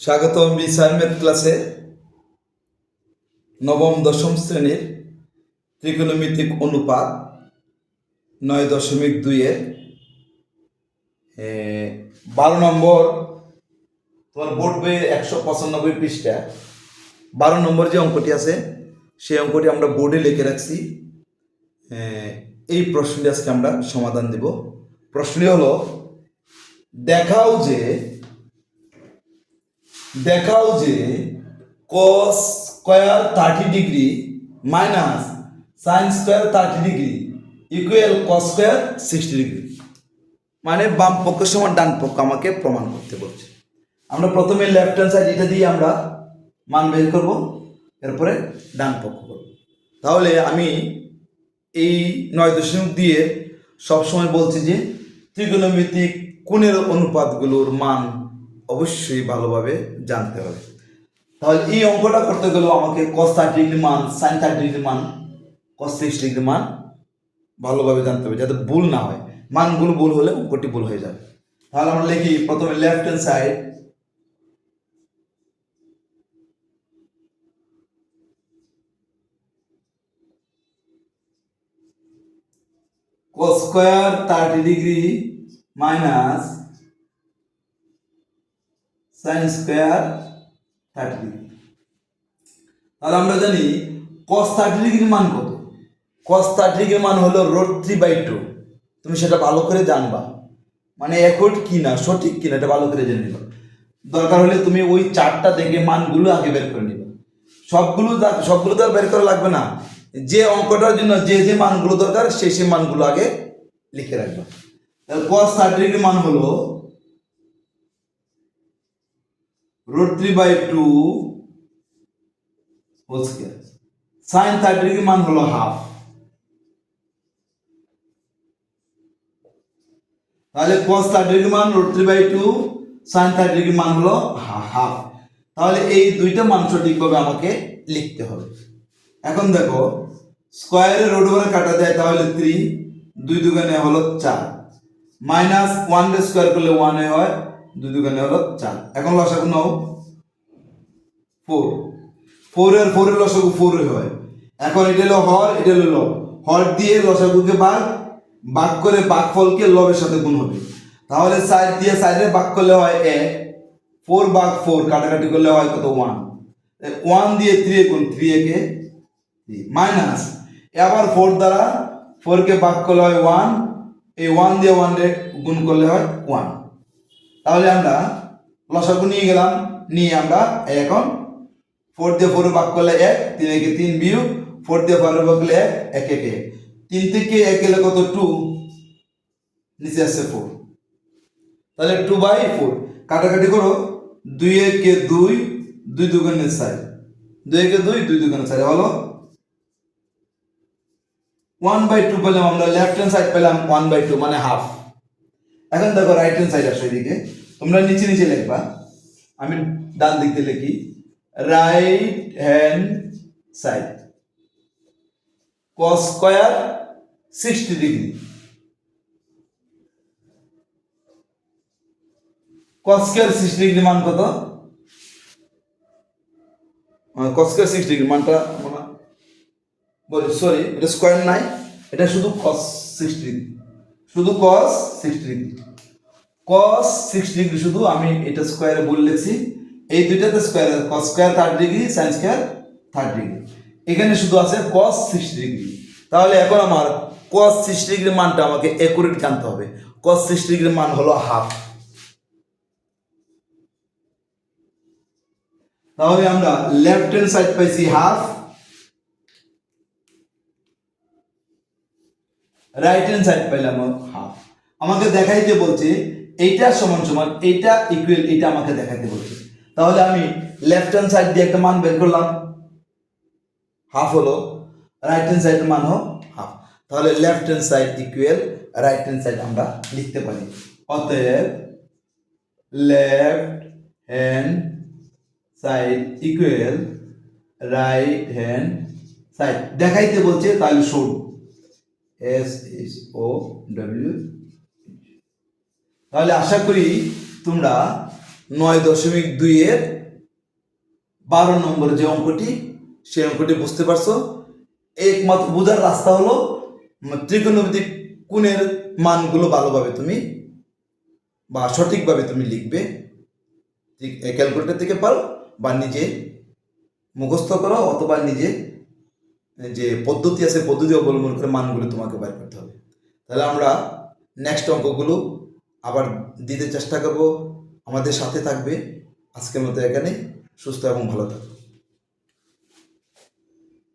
স্বাগতম বিচার ম্যাথ ক্লাসে নবম দশম শ্রেণির ত্রিকোণমিতিক অনুপাত নয় দশমিক দুইয়ের এ, বারো নম্বর তোমার বোর্ড বইয়ে একশো পঁচানব্বই পৃষ্ঠা। বারো নম্বর যে অঙ্কটি আছে সেই অঙ্কটি আমরা বোর্ডে লিখে রাখছি। এই প্রশ্নটি আজকে আমরা সমাধান দেব। প্রশ্নটি হলো দেখাও যে দেখাও যে cos square thirty degree minus sine square thirty degree equal cos square sixty degree মানে বাম পক্ষ সমান ডান পক্ষ আমাকে প্রমাণ করতে বলছে। আমরা প্রথমে লেফট হ্যান্ড সাইড এটা দিয়ে আমরা মান বের করব, এরপরে ডান পক্ষ করব। তাহলে আমি এই নয় দশমিক দিয়ে সবসময় বলছি যে ত্রিকোণমিতিক কোণের অনুপাতগুলোর মান অবশ্যই ভালোভাবে জানতে হবে। তাহলে এই অঙ্কটা করতে গেলেও আমাকে কস থার্টি ডিগ্রি মান সাইন থার্টি ডিগ্রি মান কস সিক্স ডিগ্রি মান ভালোভাবে জানতে হবে যাতে ভুল না হয়। মানগুলো ভুল হলে অঙ্কটি ভুল হয়ে যাবে। তাহলে আমরা লিখি প্রথমে left hand side cos square thirty degree minus sine square thirty degree তাহলে আমরা জানি cos থার্টি ডিগ্রির মান কত? cos থার্টি ডিগ্রির মান হলো রোড থ্রি বাই টু তুমি সেটা ভালো করে জানবা। মানে এখন কি না সঠিক কিনা, এটা ভালো করে জেনে নিবা। দরকার হলে তুমি ওই চারটা দেখে মানগুলো আগে বের করে নিবা। সবগুলো সবগুলো তো আর বের করা লাগবে না। যে অঙ্কটার জন্য যে যে মানগুলো দরকার সেই সেই মানগুলো আগে লিখে রাখবা। তাহলে cos থার্টি ডিগ্রির মান হলো root 3 by 2 whole square sin 30 degree মান হলো হাফ তাহলে cos 30 ডিগ্রি মান root 3 by 2 sin 30 ডিগ্রি মান হলো হাফ তাহলে এই দুইটা মান সঠিকভাবে আমাকে লিখতে হবে। এখন দেখো স্কোয়ারে রোড ওভারে কাটা যায় তাহলে থ্রি দুই দুগানে হলো চার। মাইনাস ওয়ান স্কোয়ার করলে ওয়ানে হয় দুই দুগানে হলো চার। এখন লসাগু নাও। ফোর। ফোরের ফোরের লসাগু ফোরে হয়। এখন এটা হলো হর, এটা হলো লব। হর দিয়ে লসাগুকে ভাগ ভাগ করে ভাগফলকে লবের সাথে গুণ হবে। তাহলে সাইড দিয়ে সাইডে ভাগ করলে হয় এক। ফোর ভাগ ফোর, কাটাকাটি করলে হয় কত? ওয়ান। ওয়ান দিয়ে থ্রি গুণ থ্রি একে মাইনাস। আবার ফোর দ্বারা ফোরকে ভাগ করলে হয় ওয়ান। এই ওয়ান দিয়ে ওয়ান গুণ করলে হয় ওয়ান। তাহলে আমরা লসাগু নিয়ে গেলাম, নিয়ে আমরা এখন ফোর দিয়ে ফোর ভাগ করলে এক, তিন একে তিন বিউ ফোর দিয়ে ফোর ভাগ করলে এক এক একে। তিন থেকে এক গেলে কত? টু। নিচে আসছে ফোর তাহলে টু বাই ফোর কাটাকাটি করো। দুই একে দুই দুই দুগুণের চার। দুই একে দুই দুই দুগুণের চার। হলো ওয়ান বাই টু পেলাম আমরা। লেফট হ্যান্ড সাইড পেলাম ওয়ান বাই টু মানে হাফ এখন দেখো রাইট হ্যান্ড সাইড আসো এদিকে। তোমরা নিচে নিচে লিখবা। আমি ডান দিক দিয়ে লিখি। Right hand side cos square sixty degree cos square sixty degree মান কত? cos স্কয়ার সিক্সটি ডিগ্রি মানটা মনে বলি সরি এটা স্কয়ার নাই, এটা শুধু cos সিক্সটি ডিগ্রি শুধু cos sixty degree cos sixty degree শুধু আমি এটা স্কোয়ারে বলে এই দুইটাতে square cos square thirty degree sine square thirty degree এখানে শুধু আছে cos সিক্সটি ডিগ্রি তাহলে এখন আমার cos সিক্সটি ডিগ্রি মানটা আমাকে একুরেট জানতে হবে। cos সিক্সটি ডিগ্রি মান হলো হাফ তাহলে আমরা লেফট হ্যান্ড সাইড পাইছি হাফ রাইট হ্যান্ড সাইড পাইলাম হাফ আমাকে দেখাইতে বলছে, এইটা সমান সমান, এইটা ইকুয়াল এটা আমাকে দেখাইতে বলছে। তাহলে আমি লেফট হ্যান্ড সাইড দিয়ে একটা মান বের করলাম। হাফ হলো রাইট হ্যান্ড সাইডের মান হাফ তাহলে left hand side equal right hand side আমরা লিখতে পারি। অতএব left hand side equal right hand side দেখাইতে বলছে, তাহলে শোন এস এস ও ডব্লিউ তাহলে আশা করি তোমরা নয় দশমিক দুইয়ের বারো নম্বর যে অঙ্কটি, সেই অঙ্কটি বুঝতে পারছ। একমাত্র বোঝার রাস্তা হলো ত্রিকোণমিতিক কোণের মানগুলো ভালোভাবে তুমি বা সঠিকভাবে তুমি লিখবে। ঠিক ক্যালকুলেটর থেকে পারো বা নিজে মুখস্থ করো অথবা নিজে যে পদ্ধতি আছে, পদ্ধতি অবলম্বন করে মানগুলো তোমাকে বের করতে হবে। তাহলে আমরা নেক্সট অঙ্কগুলো আবার দিতে চেষ্টা করব। আমাদের সাথে থাকবে। আজকের মতো এখানে সুস্থ এবং ভালো থাকবে